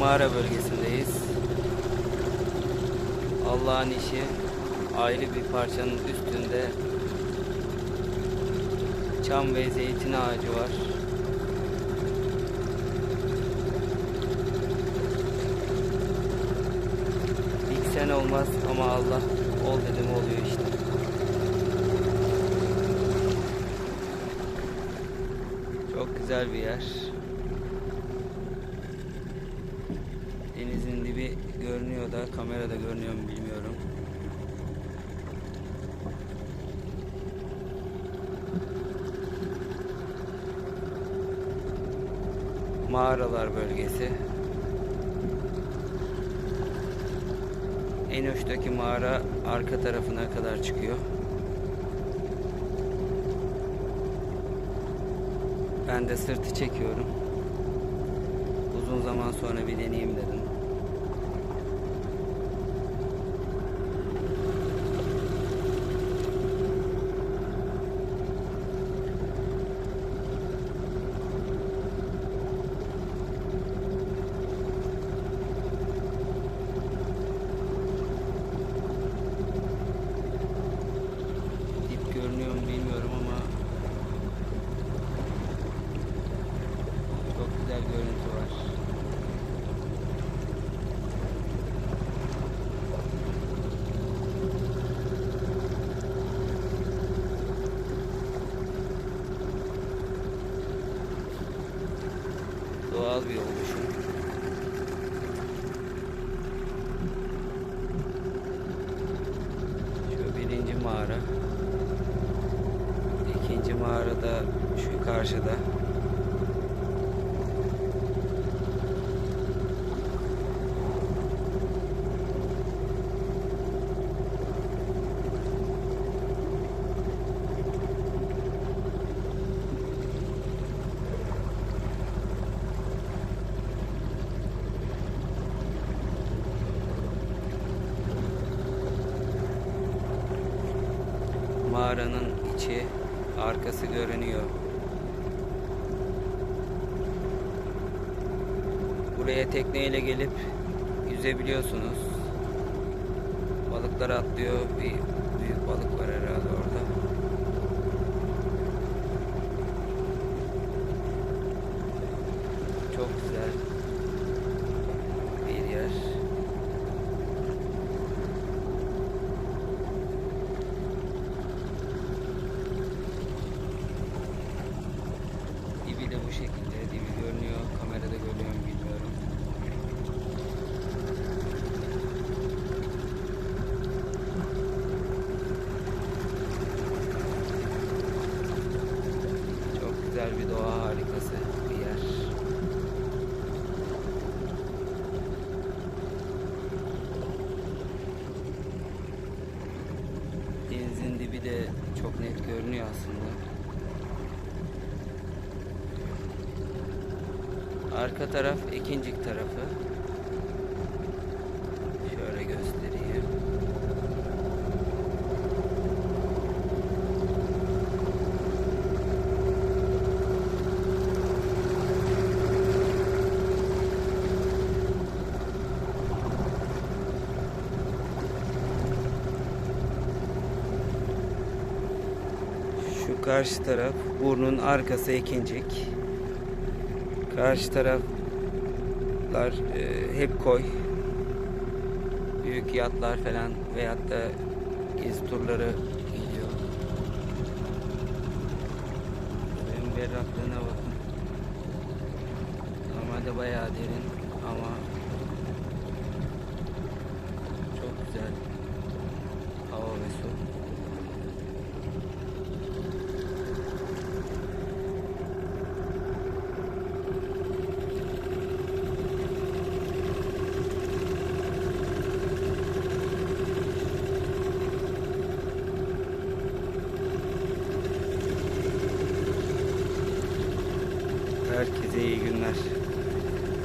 mağara bölgesindeyiz. Allah'ın işi ayrı bir parçanın üstünde çam ve zeytin ağacı var. İlk sene olmaz ama Allah ol dedim oluyor işte. Çok güzel bir yer. Denizin dibi görünüyor da kamerada görünüyor mu bilmiyorum. Mağaralar bölgesi. En uçtaki mağara arka tarafına kadar çıkıyor. Ben de sırtı çekiyorum. Uzun zaman sonra bir deneyeyim dedim. Güzel görüntü var. Doğal bir oluşum. Şu birinci mağara. İkinci mağarada şu karşıda. Mağaranın içi, arkası görünüyor. Buraya tekneyle gelip yüzebiliyorsunuz. Balıklar atlıyor. Bir büyük balık var herhalde orada. Çok güzel bir yer. Dibi de bu şekilde. Dibi görünüyor. Kamerada görüyor mu bilmiyorum. Çok güzel bir doğa harikası bir yer. Denizin dibi de çok net görünüyor aslında. Arka taraf ikincik tarafı. Şöyle göstereyim. Şu karşı taraf burnun arkası ikincik. Karşı taraflar e, hep koy. Büyük yatlar falan veyahut da gezi turları geliyor. Suyun berraklığına bakın. Normalde bayağı derin ama çok güzel hava ve su. Herkese iyi günler.